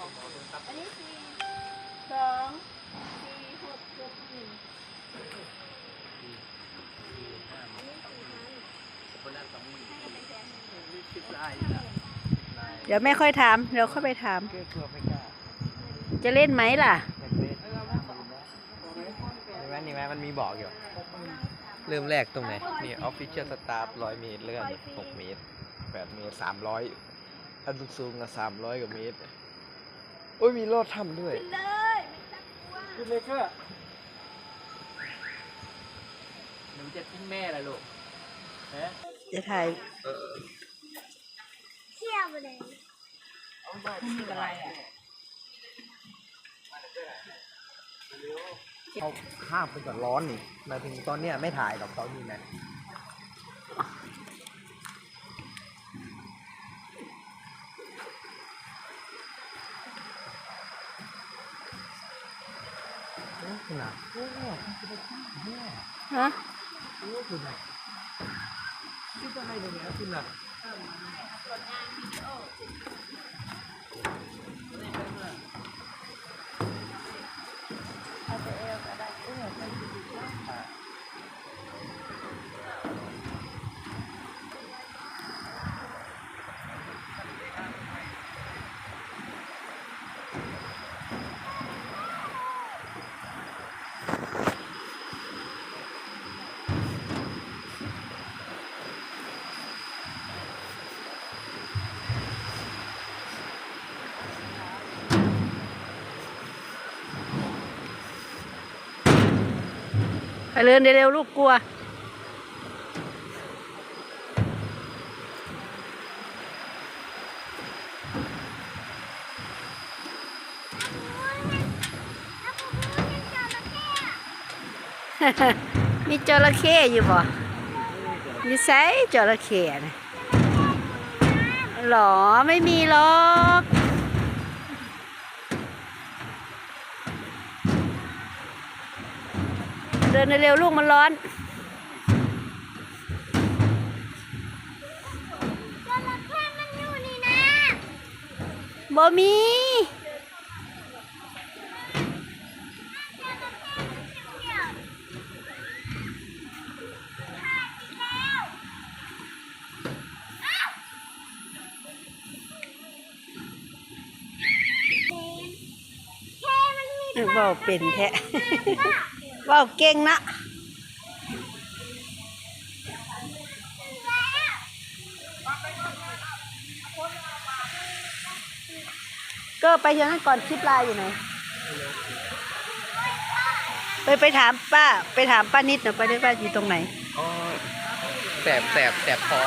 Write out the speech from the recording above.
อันนี้สี่สองสี่หกเจ็ดหนึ่งอันนี้สี่พันคนละสองหมื่นให้กันไปแสนหนึ่งสิบลายนะเดี๋ยวแม่ค่อยถาม เดี๋ยวค่อยไปถาม เกลือเกลือไม่กล้าจะเล่นไหมล่ะอยากเล่นนี่ไหมนี่ไหมมันมีบอกอยู่ เริ่มแรกตรงไหน นี่ official staff ร้อยเมตรเลื่อนหกเมตรแปดเมตรสามร้อยอันสูงๆกับสามร้อยกว่าเมตร โอ้ยมีรอดถ้ำด้วย เลยไม่ต้องกลัวคุณเลยเชื่อหนูจะทิ้งแม่ละลูกฮะจะถ่ายเที่ยวไปเลยเขาข้ามไปก่อนร้อนนี่หมายถึงตอนเนี้ยไม่ถ่ายหรอกตอนนี้นะ โอ้คุณอะโอ้คุณจะไปที่แม่ฮะโอ้คุณอะคิดอะไรเนี่ยคุณอะไเดินเร็วๆลูกกลัว มีจระเข้อยู่บ่มีไซจระเข้นะหรอ ไม่มีหรอก เดินเร็วๆลูกมันร้อนจระเข้มันอยู่นี่นะบ่มีแค่มันมีเว่าเป็นแท้เว่าเก่งนะก็ไปย่างนั้นก่อนคลิปไลน์อยู่ไหนไปไปถามป้า ไปถามป้านิดหน่อยไปได้ป้าอยู่ตรงไหน อ๋อแสบแสบแสบคอ